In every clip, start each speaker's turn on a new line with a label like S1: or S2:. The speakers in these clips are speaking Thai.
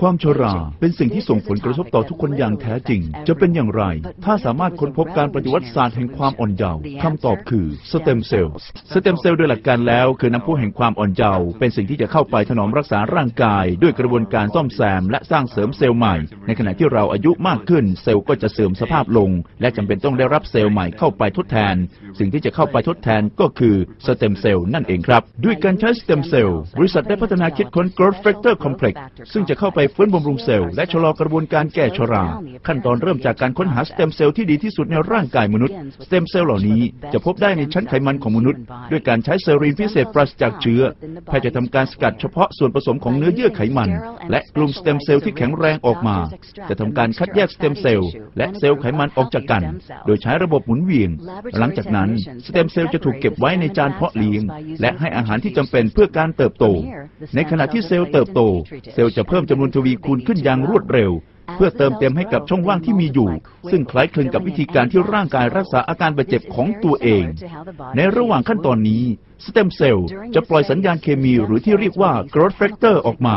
S1: ความชราเป็นสิ่งที่ส่งผลกระทบต่อทุกคนอย่างแท้จริง จะเป็นอย่างไร ถ้าสามารถค้นพบการปฏิวัติศาสตร์แห่งความอ่อนเยาว์คำตอบคือสเต็มเซลล์สเต็มเซลล์โดยหลักการแล้ว คือน้ำพุแห่งความอ่อนเยาว์เป็นสิ่งที่จะเข้าไปถนอมรักษาร่างกาย ด้วยกระบวนการซ่อมแซม และสร้างเสริมเซลล์ใหม่ ในขณะที่เราอายุมากขึ้น เซลล์ก็จะเสื่อมสภาพลง และจำเป็นต้องได้รับเซลล์ใหม่เข้าไปทดแทน สิ่งที่จะเข้าไปทดแทนก็คือสเต็มเซลล์นั่นเองครับ ด้วยการใช้สเต็มเซลล์บริษัทได้พัฒนาคิดค้น growth factor complex ซึ่งจะเข้าไปฟื้นบำรุงเซลล์และชะลอกระบวนการแก่ชรา ขั้นตอนเริ่มจากการค้นหาสเต็มเซลล์ที่ดีที่สุดในร่างกายมนุษย์ สเต็มเซลล์เหล่านี้จะพบได้ในชั้นไขมันของมนุษย์ ด้วยการใช้เซรีนพิเศษปราศจากเชื้อแพทย์จะทำการสกัดเฉพาะส่วนผสมของเนื้อเยื่อไขมัน และกลุ่มสเต็มเซลล์ที่แข็งแรงออกมา จะทำการคัดแยกสเต็มเซลล์และเซลล์ไขมันออกจากกัน โดยใช้ระบบหมุนเวียนหลังจากนั้นสเต็มเซลล์จะถูกเก็บไว้ในจานเพาะเลี้ยง และให้อาหารที่จำเป็นเพื่อการเติบโต ในขณะที่เซลล์เติบโต เซลล์จะเพิ่มจำนวนทวีคูณขึ้นอย่างรวดเร็วเพื่อเติมเต็มให้กับช่องว่างที่มีอยู่ ซึ่งคล้ายคลึงกับวิธีการที่ร่างกายรักษาอาการบาดเจ็บของตัวเอง ในระหว่างขั้นตอนนี้ สเต็มเซลล์จะปล่อยสัญญาณเคมีหรือที่เรียกว่า growth factor ออกมา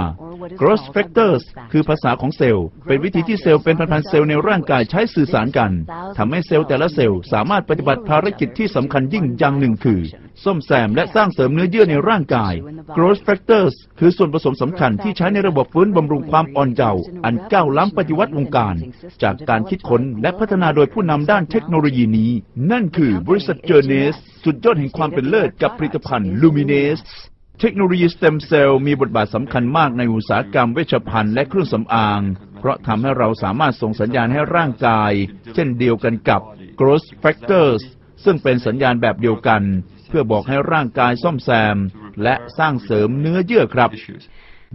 S1: growth factors คือภาษาของเซลล์ เป็นวิธีที่เซลล์เป็นพันๆเซลล์ในร่างกายใช้สื่อสารกันทำให้เซลล์แต่ละเซลล์สามารถปฏิบัติภารกิจที่สำคัญยิ่งอย่างหนึ่งคือซ่อมแซมและสร้างเสริมเนื้อเยื่อในร่างกาย growth factors คือส่วนผสมสำคัญที่ใช้ในระบบฟื้นบำรุงความอ่อนเยาว์อันก้าวล้ำปฏิวัติวงการ จากการคิดค้นและพัฒนาโดยผู้นำด้านเทคโนโลยีนี้ นั่นคือบริษัทเจอร์เนสสุดยอดแห่งความเป็นเลิศกับผลิตภัณฑ์ Luminous เเทคโนโลยีสเต็มเซลล์มีบทบาทสำคัญมากในอุตสาหกรรมเวชภัณฑ์และเครื่องสำอาง เพราะทำให้เราสามารถส่งสัญญาณให้ร่างกาย เช่นเดียวกันกับ growth factors ซึ่งเป็นสัญญาณแบบเดียวกัน เพื่อบอกให้ร่างกายซ่อมแซม และสร้างเสริมเนื้อเยื่อครับ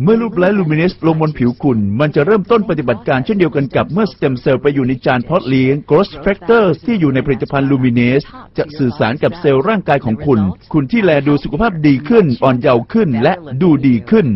S1: เมื่อรูปและลูมิเนสลงบนผิวคุณ มันจะเริ่มต้นปฏิบัติการเช่นเดียวกันกับเมื่อสเต็มเซลล์ไปอยู่ในจานเพาะเลี้ยง growth factors ที่อยู่ในผลิตภัณฑ์ลูมิเนสจะสื่อสารกับเซลล์ร่างกายของคุณ คุณที่แลดูสุขภาพดีขึ้น อ่อนเยาว์ขึ้น และดูดีขึ้น